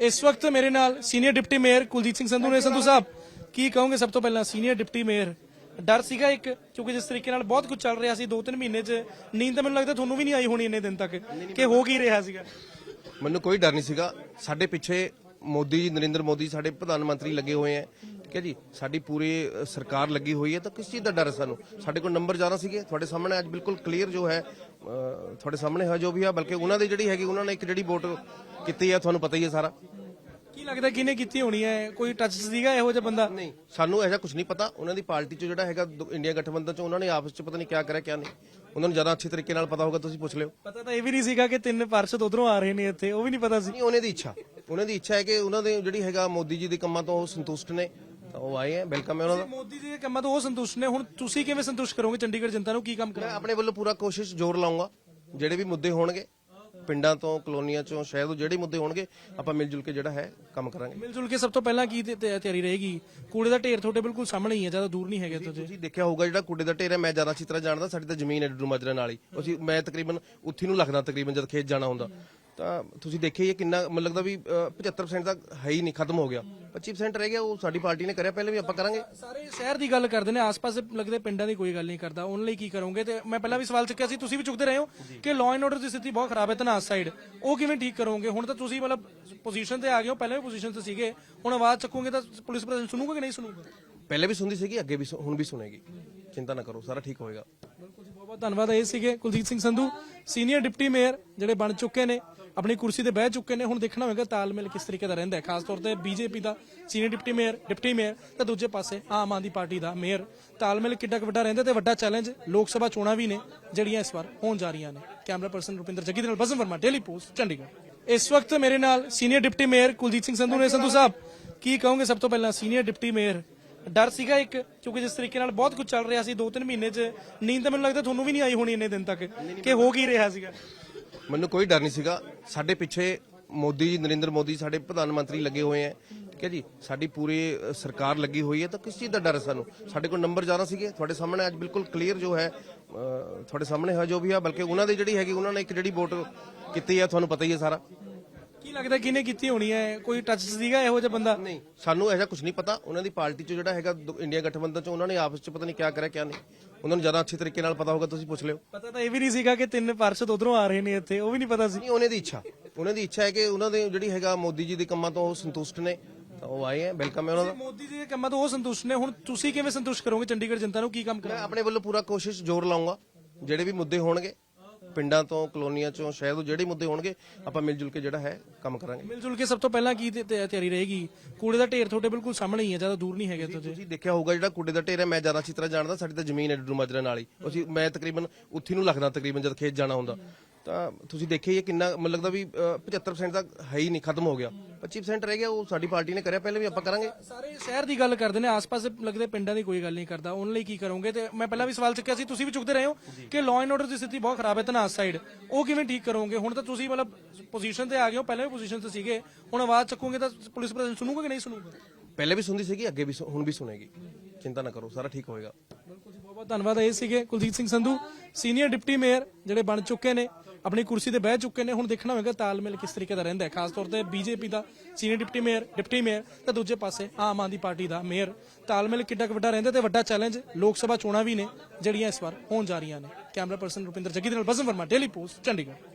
ਇਸ ਵਕਤ ਮੇਰੇ ਨਾਲ senior deputy mayor Kuljit Singh Sandhu ਨੇ ਸੰਧੂ ਸਾਹਿਬ ਕੀ ਕਹੋਗੇ ਸਭ ਤੋਂ ਪਹਿਲਾਂ ਸੀਨੀਅਰ ਡਿਪਟੀ ਮੇਅਰ ਡਰ ਸੀਗਾ ਇੱਕ ਕਿਉਂਕਿ ਜਿਸ ਤਰੀਕੇ ਨਾਲ ਬਹੁਤ ਕੁਝ ਚੱਲ ਰਿਹਾ ਸੀ 2-3 ਮਹੀਨੇ 'ਚ ਨੀਂਦ ਤਾਂ ਮੈਨੂੰ ਲੱਗਦਾ ਤੁਹਾਨੂੰ ਵੀ ਨਹੀਂ ਆਈ ਹੋਣੀ ਇੰਨੇ ਦਿਨ ਤੱਕ ਕਿ ਹੋ ਕੀ ਰਿਹਾ ਸੀਗਾ ਮੈਨੂੰ ਕੋਈ ਡਰ ਨਹੀਂ ਸੀਗਾ ਸਾਡੇ ਪਿੱਛੇ ਮੋਦੀ ਜੀ ਨਰਿੰਦਰ ਮੋਦੀ ਸਾਡੇ ਪ੍ਰਧਾਨ ਮੰਤਰੀ ਲੱਗੇ ਹੋਏ ਹੈ ਠੀਕ ਹੈ ਜੀ ਸਾਡੀ ਪੂਰੀ ਸਰਕਾਰ ਲੱਗੀ ਹੋਈ ਹੈ ਤਾਂ ਕਿਸ ਚੀਜ਼ ਦਾ ਡਰ ਹੈ ਸਾਨੂੰ? ਸਾਡੇ ਕੋਲ ਨੰਬਰ ਜ਼ਿਆਦਾ ਸੀਗੇ ਤੁਹਾਡੇ ਸਾਹਮਣੇ ਅੱਜ ਬਿਲਕੁਲ ਕਲੀਅਰ ਜੋ ਹੈ ਤੁਹਾਡੇ ਸਾਹਮਣੇ ਹੈ ਜੋ ਵੀ ਹੈ ਬਲਕਿ ਉਹਨਾਂ ਦੀ ਜਿਹੜੀ ਹੈਗੀ ਉਹਨਾਂ ਨੇ ਇੱਕ ਜਿਹੜੀ ਵੋਟ ਕੀਤੀ ਹੈ ਤੁਹਾਨੂੰ ਪਤਾ ਹੀ ਹੈ ਸਾਰਾ। ਕੀ ਲੱਗਦਾ ਕਿਹਨੇ ਕੀਤੀ ਹੋਣੀ ਹੈ? ਕੋਈ ਟੱਚ ਸੀਗਾ ਇਹੋ ਜਿਹਾ ਬੰਦਾ? ਨਹੀਂ ਸਾਨੂੰ ਐਸਾ ਕੁਝ ਨਹੀਂ ਪਤਾ। ਉਹਨਾਂ ਦੀ ਪਾਰਟੀ ਚ ਜਿਹੜਾ ਹੈਗਾ ਇੰਡੀਆ ਗਠਬੰਧਨ ਚ ਉਹਨਾਂ ਨੇ ਆਪਸ ਚ ਪਤਾ ਨਹੀਂ ਕਿਆ ਕਰਿਆ ਕਿਆ ਨਹੀਂ। ਉਹਨਾਂ ਨੂੰ ਜ਼ਿਆਦਾ ਅੱਛੇ ਤਰੀਕੇ ਨਾਲ ਪਤਾ ਹੋਗਾ ਤੁਸੀਂ ਪੁੱਛ ਲਿਓ। ਪਤਾ ਤਾਂ ਇਹ ਵੀ ਨਹੀਂ ਸੀਗਾ ਕਿ ਤਿੰਨ ਪਾਰਸ਼ਦ ਉਧਰੋਂ ਆ ਰਹੇ ਨੇ ਇੱਥੇ ਉਹ ਵੀ ਨਹੀਂ ਪਤਾ ਸੀ। ਨਹੀਂ ਉਹਨੇ ਦੀ ਇੱਛਾ। ਉਹਨਾਂ ਦੀ ਇੱਛਾ ਹੈ ਕਿ ਉਹਨਾਂ ਦੇ ਜਿਹੜੀ ਹੈਗਾ ਮੋਦੀ ਜੀ ਦੇ ਕੰਮਾਂ ਤੋਂ ਉਹ ਸੰਤੁਸ਼ਟ ਨੇ। ਤਾਂ ਉਹ ਆਏ ਹੈ ਵੈਲਕਮ ਹੈ ਉਹਨਾਂ ਦਾ। ਮੋਦੀ ਜੀ ਦੇ ਕੰਮਾਂ ਤੋਂ ਉਹ ਸੰਤੁਸ਼ਟ ਨੇ। ਹੁਣ ਤੁਸੀਂ ਕਿਵੇਂ ਸੰਤੁਸ਼ਟ ਕਰੋਗੇ ਚੰਡੀਗੜ੍ਹ ਜਨਤਾ ਨੂੰ? ਕੀ ਕੰਮ ਮੈਂ ਕਰਾਂਗੇ? ਆਪਣੇ ਵੱਲੋਂ ਪੂਰਾ ਕੋਸ਼ਿਸ਼ ਜ਼ੋਰ ਲਾਉਂਗਾ। ਜਿਹੜੇ ਵੀ ਮੁੱਦੇ ਹੋਣਗੇ ਪਿੰਡਾਂ ਤੋਂ ਕਲੋਨੀਆਂ ਚੋਂ ਸ਼ਾਇਦ ਉਹ ਜਿਹੜੇ ਮੁੱਦੇ ਹੋਣਗੇ ਆਪਾਂ ਮਿਲ ਜੁਲ ਕੇ ਜਿਹੜਾ ਹੈ ਕੰਮ ਕਰਾਂਗੇ। ਮਿਲ ਜੁਲ ਕੇ ਸਭ ਤੋਂ ਪਹਿਲਾਂ ਕੀ ਤੇ- ਤੇ- ਤਿਆਰੀ ਰਹੇਗੀ? ਕੂੜੇ ਦਾ ਢੇਰ ਤੁਹਾਡੇ ਬਿਲਕੁਲ ਸਾਹਮਣੇ ਹੀ ਹੈ ਜ਼ਿਆਦਾ ਦੂਰ ਨਹੀਂ ਹੈਗੇ ਤੁਸੀਂ ਤੁਸੀਂ ਦੇਖਿਆ ਹੋਊਗਾ ਜਿਹੜਾ ਕੁੱਡੇ ਦਾ ਢੇਰ ਹੈ ਮੈਂ ਜ਼ਿਆਦਾ ਅੱਛੀ ਤਰ੍ਹਾਂ ਜਾਣਦਾ ਸਾਡੀ ਤਾਂ ਜ਼ਮੀਨ ਹੈ ਡੱਡੂ ਮਾਜਰਾ ਨਾਲ ਹੀ। ਅਸੀਂ ਮੈਂ ਤਕਰੀਬਨ ਉੱਥੀ ਨੂੰ ਲੱਗਦਾ ਤਕਰੀਬਨ ਜਦ ਖੇਤ ਜਾਣਾ ਹੁੰਦਾ। ਤਾਂ ਤੁਸੀਂ ਦੇਖਿਆ ਹੀ ਹੈ ਕਿੰਨਾ ਮੈਨੂੰ ਲੱਗਦਾ ਵੀ ਅ, 75% ਤੱਕ ਹੈ ਹੀ ਨਹੀਂ ਖਤਮ ਹੋ ਗਿਆ। 25% ਰਹਿ ਗਿਆ ਉਹ ਸਾਡੀ ਪਾਰਟੀ ਨੇ ਕਰਿਆ ਪਹਿਲੇ ਵੀ ਆਪਾਂ ਕਰਾਂਗੇ। ਸਾਰੇ ਸ਼ਹਿਰ ਦੀ ਗੱਲ ਕਰਦੇ ਨੇ ਆਸ-ਪਾਸ ਲੱਗਦੇ ਪਿੰਡਾਂ ਦੀ ਕੋਈ ਗੱਲ ਨਹੀਂ ਕਰਦਾ ਉਹਨਾਂ ਲਈ ਕੀ ਕਰੋਗੇ? ਤੇ ਮੈਂ ਪਹਿਲਾਂ ਵੀ ਸਵਾਲ ਚੁੱਕਿਆ ਸੀ ਤੁਸੀਂ ਵੀ ਚੁੱਕਦੇ ਰਹੇ ਹੋ ਕਿ ਲਾਅ ਐਂਡ ਆਰਡਰ ਦੀ ਸਥਿਤੀ ਬਹੁਤ ਖਰਾਬ ਹੈ ਤਨਾਸ ਸਾਈਡ ਉਹ ਕਿਵੇਂ ਠੀਕ ਕਰੋਗੇ? ਹੁਣ ਤਾਂ ਤੁਸੀਂ ਮਤਲਬ ਪੋਜੀਸ਼ਨ ਤੇ ਆ ਗਏ ਹੋ ਪਹਿਲਾਂ ਵੀ ਪੋਜੀਸ਼ਨ ਤੇ ਸੀਗੇ। ਹੁਣ ਆਵਾਜ਼ ਚੱਕੋਗੇ ਤਾਂ ਪੁਲਿਸ ਪ੍ਰਸ਼ਾਸਨ ਸੁਣੂਗਾ ਕਿ ਨਹੀਂ ਸੁਣੂਗਾ? ਪਹਿਲੇ ਵੀ ਸੁਣਦੀ ਸੀਗੀ ਅੱਗੇ ਵੀ ਸੁ- ਹੁਣ ਵੀ ਸੁਣੇਗੀ। ਚਿੰਤਾ ਨਾ ਕਰੋ, ਸਾਰਾ ਠੀਕ ਹੋਏਗਾ। ਬਿਲਕੁਲ ਜੀ, ਬਹੁਤ ਬਹੁਤ ਧੰਨਵਾਦ ਇਹ ਸੀਗੇ Kuljit Singh Sandhu, senior deputy mayor ਜਿਹੜੇ ਬਣ ਚੁੱਕੇ ਨੇ, ਆਪਣੀ ਕੁਰਸੀ ਤੇ ਬਹਿ ਚੁੱਕੇ ਨੇ, ਹੁਣ ਦੇਖਣਾ ਹੋਵੇਗਾ ਤਾਲਮੇਲ ਕਿਸ ਤਰੀਕੇ ਦਾ ਰਹਿੰਦਾ ਹੈ। ਖਾਸ ਤੌਰ ਤੇ ਬੀਜੇਪੀ ਦਾ senior deputy mayor deputy mayor ਤੇ ਦੂਜੇ ਪਾਸੇ ਆਮ ਆਦਮੀ ਪਾਰਟੀ ਦਾ ਮੇਅਰ। ਤਾਲਮੇਲ ਕਿੱਡਾ ਕੁ ਵੱਡਾ ਰਹਿੰਦਾ ਤੇ ਵੱਡਾ ਚੈਲੰਜ ਲੋਕ ਸਭਾ ਚੋਣਾਂ ਵੀ ਨੇ, ਜਿਹੜੀਆਂ ਇਸ ਵਾਰ ਹੋਣ ਜਾ ਰਹੀਆਂ ਨੇ। ਕੈਮਰਾ ਪਰਸਨ ਰੁਪਿੰਦਰ ਜੱਗੀ ਦੇ ਨਾਲ ਬਸਨ ਵਰਮਾ ਡੇਲੀ ਪੋਸਟ ਚੰਡੀਗੜ੍ਹ। ਇਸ ਵਕਤ ਮੇਰੇ ਨਾਲ senior deputy mayor Kuljit Singh Sandhu ਨੇ। ਸੰਧੂ ਸਾਹਿਬ, ਕੀ ਕਹੋਗੇ ਸਭ ਤੋਂ ਪਹਿਲਾਂ ਸੀਨੀਅਰ ਡਿਪਟੀ ਮੇਅਰ ਡਰ ਸੀਗਾ ਇੱਕ, ਕਿਉਂਕਿ ਜਿਸ ਤਰੀਕੇ ਨਾਲ ਬਹੁਤ ਕੁਝ ਚੱਲ ਰਿਹਾ ਸੀ 2-3 ਮਹੀਨੇ 'ਚ ਨੀਂਦ ਤਾਂ ਮੈਨੂੰ ਲੱਗਦਾ ਤੁਹਾਨੂੰ ਵੀ ਨਹੀਂ ਆਈ ਹੋਣੀ ਇੰਨੇ ਦਿਨ ਤੱਕ, ਕਿ ਹੋ ਕੀ ਰਿਹਾ ਸੀਗਾ। ਮੈਨੂੰ ਕੋਈ ਡਰ ਨਹੀਂ ਸੀਗਾ। ਸਾਡੇ ਪਿੱਛੇ ਮੋਦੀ ਜੀ, ਨਰਿੰਦਰ ਮੋਦੀ ਸਾਡੇ ਪ੍ਰਧਾਨ ਮੰਤਰੀ ਲੱਗੇ ਹੋਏ ਹੈ ਠੀਕ ਹੈ ਜੀ? ਸਾਡੀ ਪੂਰੀ ਸਰਕਾਰ ਲੱਗੀ ਹੋਈ ਹੈ ਤਾਂ ਕਿਸ ਚੀਜ਼ ਦਾ ਡਰ ਹੈ ਸਾਨੂੰ? ਸਾਡੇ ਕੋਲ ਨੰਬਰ ਜ਼ਿਆਦਾ ਸੀਗੇ। ਤੁਹਾਡੇ ਸਾਹਮਣੇ ਅੱਜ ਬਿਲਕੁਲ ਕਲੀਅਰ ਜੋ ਹੈ ਤੁਹਾਡੇ ਸਾਹਮਣੇ ਹੈ ਜੋ ਵੀ ਹੈ ਬਲਕਿ ਉਹਨਾਂ ਦੀ ਜਿਹੜੀ ਹੈਗੀ, ਉਹਨਾਂ ਨੇ ਇੱਕ ਜਿਹੜੀ ਵੋਟ ਕੀਤੀ ਹੈ ਤੁਹਾਨੂੰ ਪਤਾ ਹੀ ਹੈ ਸਾਰਾ। ਕੀ ਲੱਗਦਾ ਕਿਹਨੇ ਕੀਤੀ ਹੋਣੀ ਹੈ? ਕੋਈ ਟੱਚ ਸੀਗਾ ਇਹੋ ਜਿਹਾ ਬੰਦਾ? ਨਹੀਂ ਸਾਨੂੰ ਐਸਾ ਕੁਝ ਨਹੀਂ ਪਤਾ। ਉਹਨਾਂ ਦੀ ਪਾਰਟੀ ਚ ਜਿਹੜਾ ਹੈਗਾ ਦੋ- ਇੰਡੀਆ ਗਠਬੰਧਨ ਚ ਉਹਨਾਂ ਨੇ ਆਪਸ ਚ ਪਤਾ ਨਹੀਂ ਕਿਆ ਕਰਿਆ ਕਿਆ ਨਹੀਂ। ਉਹਨਾਂ ਨੂੰ ਜ਼ਿਆਦਾ ਅੱਛੇ ਤਰੀਕੇ ਨਾਲ ਪਤਾ ਹੋਗਾ ਤੁਸੀਂ ਪੁੱਛ ਲਿਓ। ਪਤਾ ਤਾਂ ਇਹ ਵੀ ਨਹੀਂ ਸੀਗਾ ਕਿ ਤਿੰਨ ਪਾਰਸ਼ਦ ਉਧਰੋਂ ਆ ਰਹੇ ਨੇ ਇੱਥੇ ਉਹ ਵੀ ਨਹੀਂ ਪਤਾ ਸੀ। ਨਹੀਂ ਉਹਨੇ ਦੀ ਇੱਛਾ। ਉਹਨਾਂ ਦੀ ਇੱਛਾ ਹੈ ਕਿ ਉਹਨਾਂ ਦੇ ਜਿਹੜੀ ਹੈਗਾ ਮੋਦੀ ਜੀ ਦੇ ਕੰਮਾਂ ਤੋਂ ਉਹ ਸੰਤੁਸ਼ਟ ਨੇ। ਤਾਂ ਉਹ ਆਏ ਹੈ ਵੈਲਕਮ ਹੈ ਉਹਨਾਂ ਦਾ। ਮੋਦੀ ਜੀ ਦੇ ਕੰਮਾਂ ਤੋਂ ਉਹ ਸੰਤੁਸ਼ਟ ਨੇ। ਹੁਣ ਤੁਸੀਂ ਕਿਵੇਂ ਸੰਤੁਸ਼ਟ ਕਰੋਗੇ? ਚੰਡੀਗੜ੍ਹ ਜਨਤਾ ਨੂੰ ਕੀ ਕੰਮ ਮੈਂ ਕਰਾਂਗੇ? ਆਪਣੇ ਵੱਲੋਂ ਪੂਰਾ ਕੋਸ਼ਿਸ਼ ਜ਼ੋਰ ਲਾਉਂਗਾ। ਜਿਹੜੇ ਵੀ ਮੁੱਦੇ ਹੋਣਗੇ ਪਿੰਡਾਂ ਤੋਂ ਕਲੋਨੀਆਂ ਚੋਂ ਸ਼ਾਇਦ ਉਹ ਜਿਹੜੇ ਮੁੱਦੇ ਹੋਣਗੇ ਆਪਾਂ ਮਿਲ ਜੁਲ ਕੇ ਜਿਹੜਾ ਹੈ ਕੰਮ ਕਰਾਂਗੇ। ਮਿਲ ਜੁਲ ਕੇ ਸਭ ਤੋਂ ਪਹਿਲਾਂ ਕੀ ਤੇ- ਤੇ- ਤਿਆਰੀ ਰਹੇਗੀ? ਕੂੜੇ ਦਾ ਢੇਰ ਤੁਹਾਡੇ ਬਿਲਕੁਲ ਸਾਹਮਣੇ ਹੀ ਹੈ ਜ਼ਿਆਦਾ ਦੂਰ ਨਹੀਂ ਹੈਗੇ ਤੁਸੀਂ ਤੁਸੀਂ ਦੇਖਿਆ ਹੋਊਗਾ ਜਿਹੜਾ ਕੁੱਡੇ ਦਾ ਢੇਰ ਹੈ ਮੈਂ ਜ਼ਿਆਦਾ ਅੱਛੀ ਤਰ੍ਹਾਂ ਜਾਣਦਾ ਸਾਡੀ ਤਾਂ ਜ਼ਮੀਨ ਹੈ ਡੱਡੂ ਮਾਜਰਾ ਨਾਲ ਹੀ। ਅਸੀਂ ਮੈਂ ਤਕਰੀਬਨ ਉੱਥੀ ਨੂੰ ਲੱਗਦਾ ਤਕਰੀਬਨ ਜਦ ਖੇਤ ਜਾਣਾ ਹੁੰਦਾ। ਤਾਂ ਤੁਸੀਂ ਦੇਖਿਆ ਹੀ ਹੈ ਕਿੰਨਾ ਮੈਨੂੰ ਲੱਗਦਾ ਵੀ ਅ, 75% ਤੱਕ ਹੈ ਹੀ ਨਹੀਂ ਖਤਮ ਹੋ ਗਿਆ। 25% ਰਹਿ ਗਿਆ ਉਹ ਸਾਡੀ ਪਾਰਟੀ ਨੇ ਕਰਿਆ ਪਹਿਲੇ ਵੀ ਆਪਾਂ ਕਰਾਂਗੇ। ਸਾਰੇ ਸ਼ਹਿਰ ਦੀ ਗੱਲ ਕਰਦੇ ਨੇ ਆਸ-ਪਾਸ ਲੱਗਦੇ ਪਿੰਡਾਂ ਦੀ ਕੋਈ ਗੱਲ ਨਹੀਂ ਕਰਦਾ ਉਹਨਾਂ ਲਈ ਕੀ ਕਰੋਗੇ? ਤੇ ਮੈਂ ਪਹਿਲਾਂ ਵੀ ਸਵਾਲ ਚੁੱਕਿਆ ਸੀ ਤੁਸੀਂ ਵੀ ਚੁੱਕਦੇ ਰਹੇ ਹੋ ਕਿ ਲਾਅ ਐਂਡ ਆਰਡਰ ਦੀ ਸਥਿਤੀ ਬਹੁਤ ਖਰਾਬ ਹੈ ਤਨਾਸ ਸਾਈਡ ਉਹ ਕਿਵੇਂ ਠੀਕ ਕਰੋਗੇ? ਹੁਣ ਤਾਂ ਤੁਸੀਂ ਮਤਲਬ ਪੋਜੀਸ਼ਨ ਤੇ ਆ ਗਏ ਹੋ ਪਹਿਲਾਂ ਵੀ ਪੋਜੀਸ਼ਨ ਤੇ ਸੀਗੇ ਹੁਣ ਆਵਾਜ਼ ਚੱਕੋਗੇ ਤਾਂ ਪੁਲਿਸ ਪ੍ਰਸ਼ਾਸਨ ਸੁਣੂਗਾ ਕਿ ਨਹੀਂ ਸੁਣੂਗਾ? ਪਹਿਲੇ ਵੀ ਸੁਣਦੀ ਸੀਗੀ ਅੱਗੇ ਵੀ ਸੁ- ਹੁਣ ਵੀ ਸੁਣੇਗੀ। ਚਿੰਤਾ ਨਾ ਕਰੋ, ਸਾਰਾ ਠੀਕ ਹੋਏਗਾ। ਬਿਲਕੁਲ ਜੀ, ਬਹੁਤ ਬਹੁਤ ਧੰਨਵਾਦ ਇਹ ਸੀਗੇ Kuljit Singh Sandhu, senior deputy mayor ਜਿਹੜੇ ਬਣ ਚੁੱਕੇ ਨੇ, ਆਪਣੀ ਕੁਰਸੀ ਤੇ ਬਹਿ ਚੁੱਕੇ ਨੇ, ਹੁਣ ਦੇਖਣਾ ਹੋਵੇਗਾ ਤਾਲਮੇਲ ਕਿਸ ਤਰੀਕੇ ਦਾ ਰਹਿੰਦਾ ਹੈ। ਖਾਸ ਤੌਰ ਤੇ ਬੀਜੇਪੀ ਦਾ senior deputy mayor deputy mayor ਤੇ ਦੂਜੇ ਪਾਸੇ ਆਮ ਆਦਮੀ ਪਾਰਟੀ ਦਾ ਮੇਅਰ। ਤਾਲਮੇਲ ਕਿੱਡਾ ਕੁ ਵੱਡਾ ਰਹਿੰਦਾ ਤੇ ਵੱਡਾ ਚੈਲੰਜ ਲੋਕ ਸਭਾ ਚੋਣਾਂ ਵੀ ਨੇ, ਜਿਹੜੀਆਂ ਇਸ ਵਾਰ ਹੋਣ ਜਾ ਰਹੀਆਂ ਨੇ। ਕੈਮਰਾ ਪਰਸਨ ਰੁਪਿੰਦਰ ਜੱਗੀ ਦੇ ਨਾਲ ਬਸਨ ਵਰਮਾ ਡੇਲੀ ਪੋਸਟ ਚੰਡੀਗੜ੍ਹ।